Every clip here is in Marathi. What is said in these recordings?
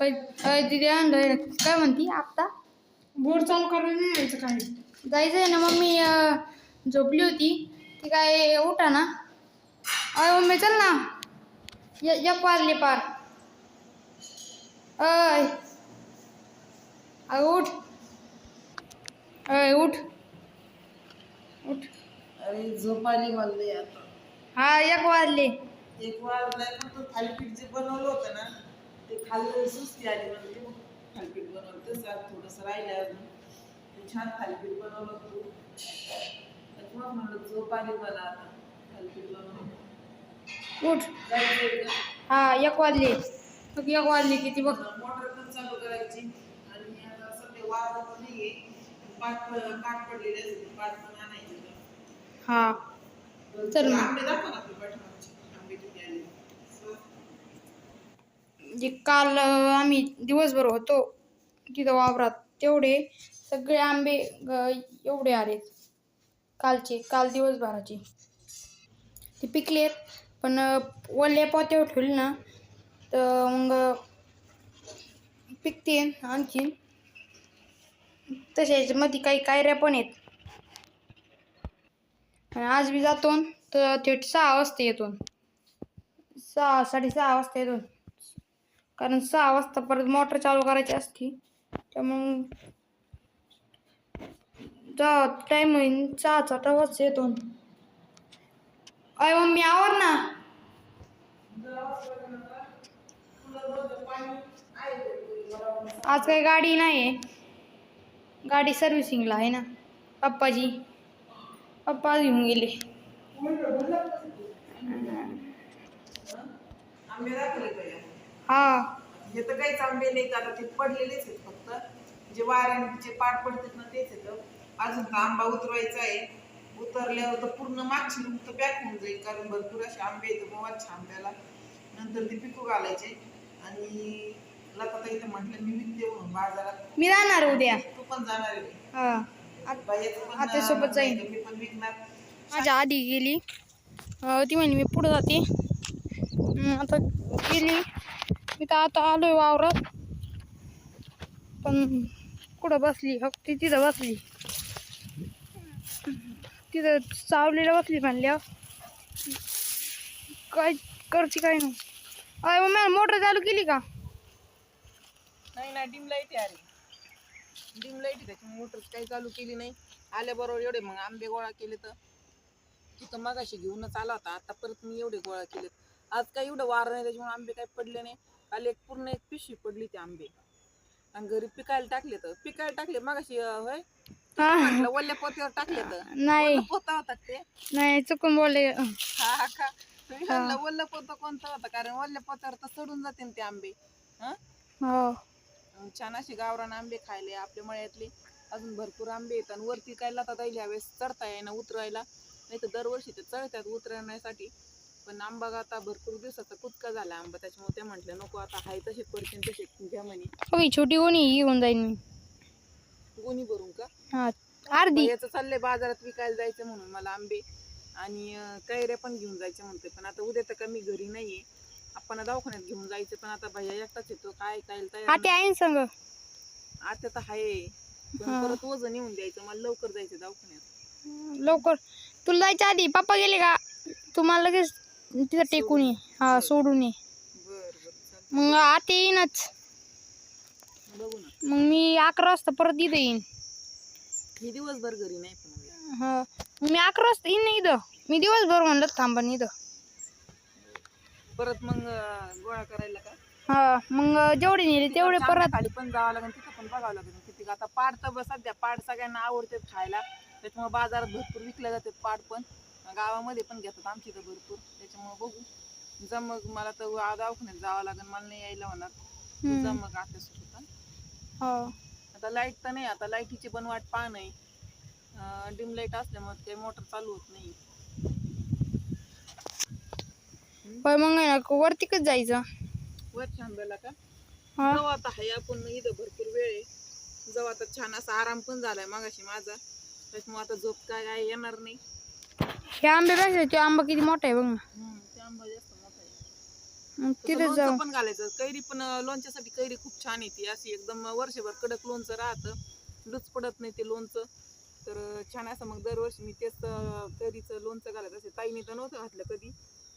अय दिदी आणलं काय म्हणती? आता बोर्ड चालू करायला नाही यायचं काही. जायचंय ना मम्मी झोपली होती. ती काय उठा ना. अय मम्मी चल ना. य एक वाजले पार. अय उठ. अय उठ. उठ. अरे झोप आली मला आता. हा एक वाजले. एक नाही पण तो थालीपीठ जे बनवलं होतं ना ते खाल्लं सुस्ती आली मग थालीपीठ बनवलं. तसं आज थोडंसं राहिलं अजून. छान थालीपीठ बनवलं तू त्याच्यामुळे म्हणलं झोप आली मला आता थालीपीठ बनवलं उठ? हा एक वाजले. मग एक वाजले किती बघ. मोटर पण चालू करायची. आणि आता सध्या पण नाहीये. पाठ पाठ पडलेले पाठ पण आणायचे. हा. चल. मग. आंबे दाखव ना पाठीमागचे आंबे किती आले जे काल आम्ही दिवसभर होतो तिथं वावरात तेवढे सगळे आंबे ग- एवढे आलेत कालचे काल दिवसभराचे. ते पिकलेत पण वल्ले पोत्यावर ठेवले ना तर मग पिकते आणखीन. तसेच याच्यामध्ये काही कायऱ्या पण आहेत. आणि आज बी जातो तर थेट सहा वाजता येतो सहा साडेसहा वाजता येतो कारण सहा वाजता परत मोटर चालू करायची असती त्यामुळं जा टाईम होईन चहाचा टवाच येतो. अय मम्मी आवर ना. आज काही गाडी नाही आहे गाडी सर्व्हिसिंगला आहे ना. पप्पाजी. पप्पा घेऊन गेले. आंबे हा. हे तर काहीच आंबे नाहीत आता ते पडलेलेच आहेत फक्त. जे वाऱ्याने जे पाड पडतात ना तेच येतं अजून तर आंबा उतरवायचा आहे. उतरल्यावर तर पूर्ण मागची रूप तर पॅक होऊन जाईल. कारण भरपूर असे आंबे येतं मोवाच्या आंब्याला नंतर ते पिकू घालायचे. आणि लताताई तर म्हटलं मी विकते म्हणून बाजारात. मी जाणार उद्या. तू पण जाणार आहे. हा. पण आत्यासोबत जाईन. मी पण विकणार. माझ्या आधी गेली. ती म्हणे मी पुढं जाते. आता गेली. मी तर आता आलोय वावरात. पण कुठं बसली? हो ती तिथं बसली. तिथं सावलीला बसली म्हणल्या काय करची काय नाही. अरे मग मोटर चालू केली का? नाही ना डिम लाइट आहे अरे. डिम लाइट त्याची मोटर काही चालू केली नाही. आल्याबरोबर एवढे मग आंबे गोळा केले तर. तिथं मगाशी घेऊनच आला होता आता परत मी एवढे गोळा केलेत. आज काही एवढं वार नाही त्याच्यामुळे आंबे काही पडले नाही. काल एक पूर्ण एक पिशवी पडली ते आंबे. आणि घरी पिकायला टाकले तर पिकायला टाकले मगाशी अं, होय? हा. म्हटलं वल्ल्या पोत्यावर टाकले तर. नाही. पोता होता ते? नाही चुकून बोलले. हा का? तुम्ही म्हणलं वल्ल पोतं कोणतं होतं? कारण वल्ल्या पोत्यावर तर सडून जाते ना ते आंबे. हा? हो. छान अशी गावरान आंबे खायले आपल्या मळ्यातले. अजून भरपूर आंबे येतात आणि वरती काय लातात ह्या यावेळेस चढता येईना उतरायला नाही तर दरवर्षी ते चढतात उतरण्यासाठी पण आंबा आता भरपूर दिवसाचा कुचका झाला आंबा त्याच्यामुळे ते म्हटलं नको आता हाय तसे पडतील तसे घ्या म्हणे. हो छोटी कोणी घेऊन जाईन मी गोणी भरून का? हा अर्धी. याचं चाललंय बाजारात विकायला जायचं म्हणून मला आंबे. आणि अं, कैऱ्या पण घेऊन जायचे म्हणते पण आता उद्या तर कमी घरी नाहीये. आपण दवाखान्यात घेऊन जायचं पण आता भैया एकटाच येतो काय काय आहे ना संग? आता तर आहे पण हा. परत वजन येऊन द्यायचं मला लवकर जायचं दवाखान्यात. लवकर. तुला जायच्या आधी पप्पा गेले का? तुम्हाला लगेच तिथं टेकून ये. हा सोडून ये. मग आते येईनच. मग मी अकरा वाजता परत इथं येईन. मी दिवसभर घरी नाही पण. हा. मी अकरा वाजता येईन ना इथं. मी दिवसभर म्हणलं थांबा ना इथं. परत मग अं, गोळा करायला का? हा मग जेवढे नेले तेवढे परत. खाली पण जावं लागेल तिथं पण बघावं लागेल. किती आता पाड तर बस सध्या पाड सगळ्यांना आवडते खायला. त्याच्यामुळे बाजारात भरपूर विकल्या जाते पाड पण. गावामध्ये पण घेतात आमच्या इथं भरपूर. त्याच्यामुळे बघू. जा मग मला तर दवाखान्यात जावं लागेल. मला नाही यायला होणार. तू हम्म. मग आता सुद्धा हो. आता लाइट तर नाही. आता लाईटीची पण वाट पहा नाही डिम लाइट असल्यामुळे काही मोटर चालू होत नाही. पण मग आहे ना वरती कच जायचं. वर थांबायला का? हा. जाऊ आता. हाय आपण इथं भरपूर वेळ आहे. जाऊ आता. छान असा आराम पण झालाय मागाशी माझा. त्याच्यामुळे आता झोप काय काय येणार नाही. हे आंबे पेक्षा तो आंबा किती मोठा आहे बघ ना. ते आंबा जास्त मोठा आहे मग तसं तिथेच लोणचं जाऊ. पण घालायचं. कैरी पण अं, लोणच्यासाठी कैरी खूप छान येते अशी एकदम वर्षभर कडक लोणचं राहतं. लुच पडत नाही ते लोणचं. तर अं, छान असं मग दरवर्षी मी तेच अं, कैरीचं लोणचं घालायचं असे. ताईने तर नव्हतं घातलं कधी.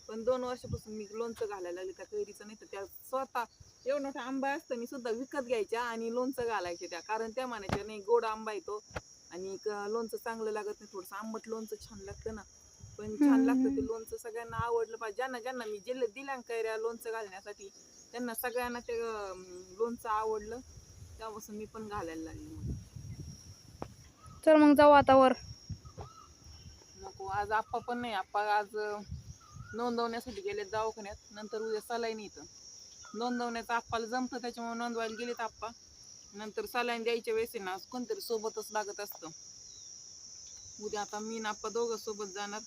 पण दोन वर्षापासून मी लोणचं घालायला लागले त्या कैरीचं. नाही तर त्या स्वतः एवढं मोठा आंबा असताना सुद्धा विकत घ्यायच्या आणि लोणचं घालायचे त्या. कारण त्या म्हणायच्या नाही गोड आंबा येतो आणि लोणचं चांगलं लागत नाही थोडंसं आंबट लोणचं छान लागतं ना. पण छान लागतं ते लोणचं सगळ्यांना आवडलं पाहिजे. ज्यांना ज्यांना मी जिल्ह्यात दिल्या कैऱ्या लोणचं घालण्यासाठी त्यांना सगळ्यांना ते लोणचं आवडलं. तेव्हापासून मी पण घालायला लागले. चल मग जाऊ आता वर. नको आज आप्पा पण नाही. आप्पा आज नोंदवण्यासाठी गेले दवाखान्यात. नंतर उद्या सलाईन येतं नोंदवण्याचं आप्पाला जमतं त्याच्यामुळे नोंदवायला गेलेत आप्पा. नंतर सलाईन द्यायच्या वेळेस ना कोणतरी सोबतच लागत असतं. उद्या आता मी ना दोघं सोबत जाणार.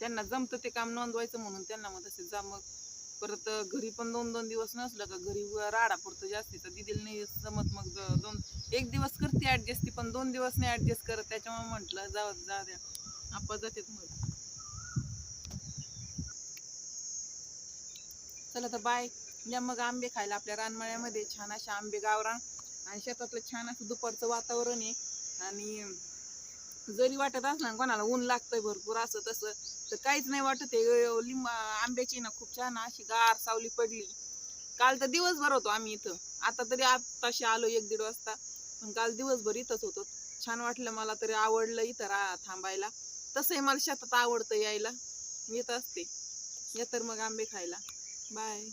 त्यांना जमतं ते काम नोंदवायचं म्हणून त्यांना मग तसे जा मग. परत घरी पण दोन दोन दिवस नसलं का घरी राडा पडतो जास्तीचा दिदीला नाही जमत मग दोन एक दिवस करते ऍडजस्ट ती पण दोन दिवस नाही ऍडजस्ट करत. त्याच्यामुळे म्हटलं जाऊ जा द्या. आप्पा जाते मग. चला तर बाय मग आंबे खायला आपल्या रानमळ्यामध्ये छान असे आंबे गावरान आणि शेतातलं छान असं दुपारचं वातावरण आहे. आणि जरी वाटत असणार कोणाला ऊन लागतंय भरपूर असं तसं तर काहीच नाही वाटत आहे. लिंब आंब्याची ना खूप छान अशी गार सावली पडली. काल तर दिवसभर होतो आम्ही इथं. आता तरी आताशी आलो एक दीड वाजता. पण काल दिवसभर इथंच होतो. छान वाटलं मला तरी आवडलं इथं रा थांबायला. तसंही मला शेतात आवडतं यायला. मी येत असते. या तर मग आंबे खायला. बाय.